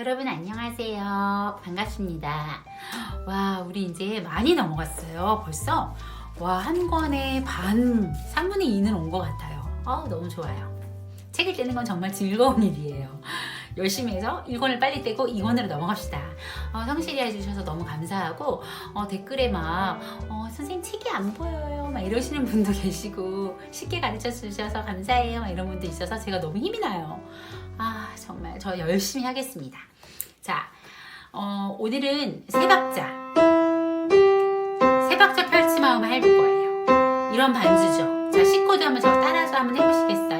여러분 안녕하세요. 반갑습니다. 와, 우리 이제 많이 넘어갔어요. 벌써 와, 한 권에 반, 3분의 2는 온 것 같아요. 어, 너무 좋아요. 책을 떼는 건 정말 즐거운 일이에요. 열심히 해서 1권을 빨리 떼고 2권으로 넘어갑시다. 어, 성실히 해주셔서 너무 감사하고 어, 댓글에 막 어, 선생님 책이 안 보여요 막 이러시는 분도 계시고 쉽게 가르쳐 주셔서 감사해요 막 이런 분도 있어서 제가 너무 힘이 나요. 아 정말 저 열심히 하겠습니다. 자 어, 오늘은 세 박자 세 박자 펼치마음을 해볼 거예요. 이런 반주죠. 자 코드 한번 저 따라서 한번 해보시겠어요?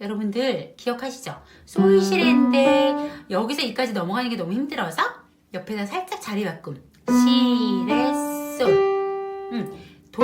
여러분들 기억하시죠? 솔시레인데 여기서 이까지 넘어가는 게 너무 힘들어서 옆에다 살짝 자리 바꿈. 시레, 솔. 음. 도,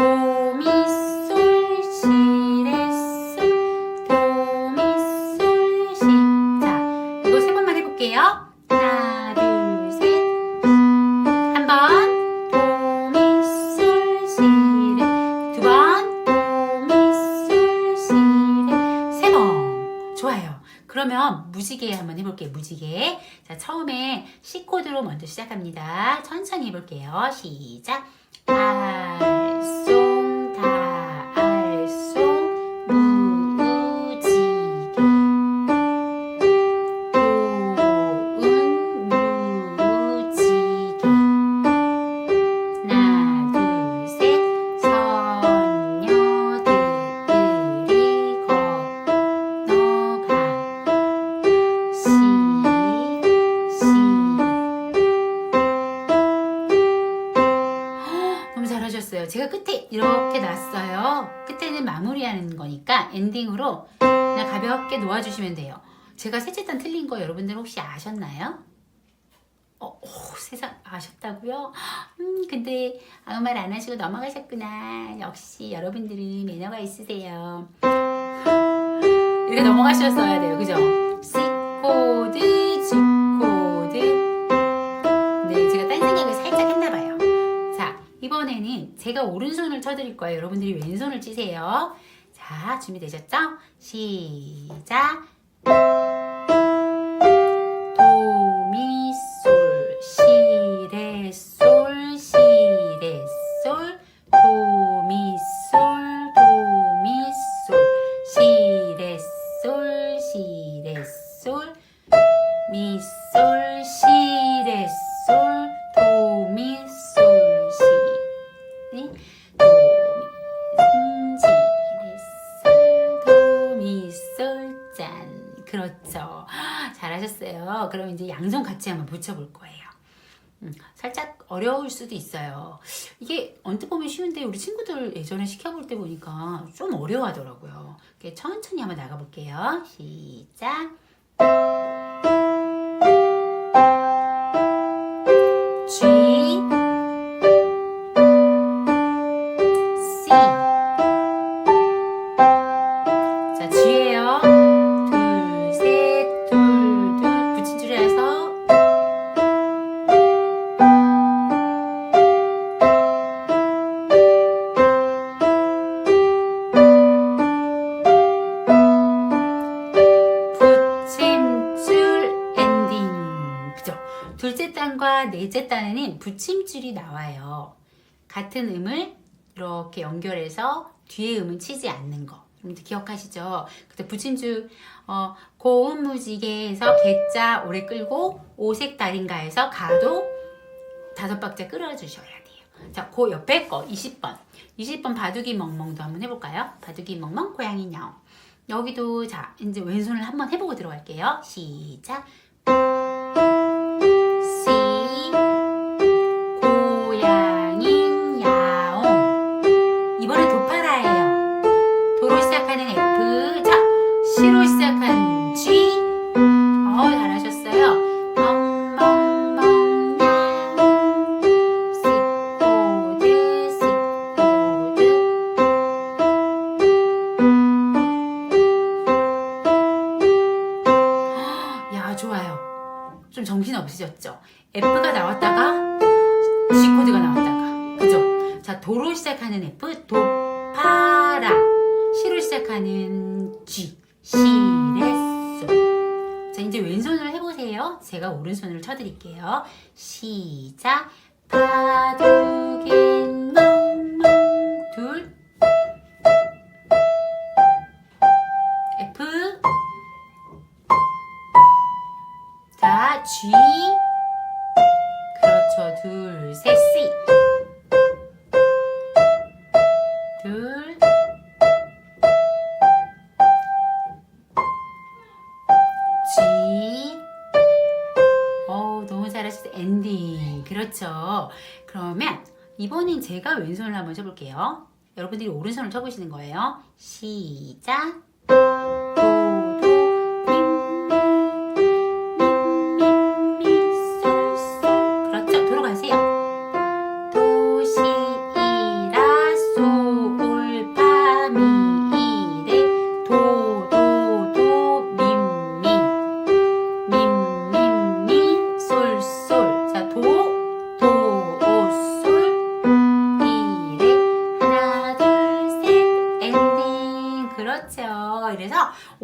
그러면 무지개 한번 해볼게요. 무지개. 자, 처음에 C 코드로 먼저 시작합니다. 천천히 해볼게요. 시작. 알 잘하셨어요. 제가 끝에 이렇게 놨어요. 끝에는 마무리하는 거니까 엔딩으로 그냥 가볍게 놓아주시면 돼요. 제가 셋째 단 틀린 거 여러분들 혹시 아셨나요? 어, 오, 세상 아셨다고요? 음, 근데 아무 말 안 하시고 넘어가셨구나. 역시 여러분들은 매너가 있으세요. 이렇게 넘어가셨어야 돼요. 그죠? 제가 오른손을 쳐드릴 거예요. 여러분들이 왼손을 치세요. 자, 준비되셨죠? 시작. 솔, 시, 레, 솔, 시, 레, 솔, 도, 미, 솔, 도, 미, 솔, 시, 레, 솔, 시, 레, 솔, 미, 솔, 하셨어요. 그럼 이제 양손 같이 한번 붙여볼 거예요. 음, 살짝 어려울 수도 있어요. 이게 언뜻 보면 쉬운데 우리 친구들 예전에 시켜볼 때 보니까 좀 어려워하더라고요. 천천히 한번 나가볼게요. 시작. 넷째 단에는 붙임줄이 나와요. 같은 음을 이렇게 연결해서 뒤에 음은 치지 않는 거. 여러분들 기억하시죠? 그때 붙임줄 어, 고음 무지개에서 개자 오래 끌고 오색 달인가에서 가도 다섯 박자 끌어주셔야 돼요. 자, 그 옆에 거 20번. 20번 바둑이 멍멍도 한번 해볼까요? 바둑이 멍멍 고양이 냐옹. 여기도 자 이제 왼손을 한번 해보고 들어갈게요. 시작. 야, 좋아요. 했죠. F가 나왔다가 G 코드가 나왔다가 그죠? 자 도로 시작하는 F 도파라 시로 시작하는 G 시레솔 자 이제 왼손을 해보세요. 제가 오른손을 쳐드릴게요. 시작 바둑인 멍멍 둘 F 자 G 그렇죠. 둘 셋 C 둘. G 어 너무 잘하셨어요 엔딩. 그렇죠. 그러면 이번엔 제가 왼손을 한번 쳐볼게요. 여러분들이 오른손을 쳐보시는 거예요. 시작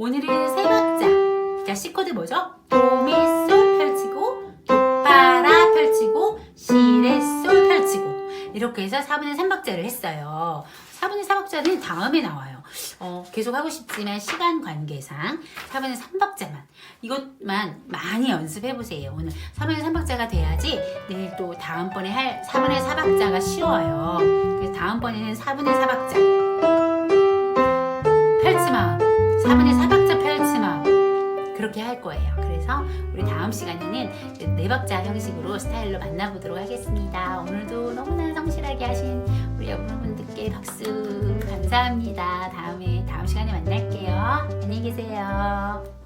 오늘은 세 박자. 자 C 코드 뭐죠? 도미솔 펼치고 도파라 펼치고 시레솔 펼치고. 이렇게 해서 4분의 3박자를 했어요. 4분의 4박자는 다음에 나와요. 어, 계속 하고 싶지만 시간 관계상 4분의 3박자만. 이것만 많이 연습해 보세요. 오늘 4분의 3박자가 돼야지 내일 또 다음번에 할 4분의 4박자가 쉬워요. 그래서 다음번에는 4분의 4박자 4분의 4박자 펼치마 그렇게 할 거예요. 그래서 우리 다음 시간에는 네 박자 형식으로 스타일로 만나보도록 하겠습니다. 오늘도 너무나 성실하게 하신 우리 여러분들께 박수 감사합니다. 다음에 다음 시간에 만날게요. 안녕히 계세요.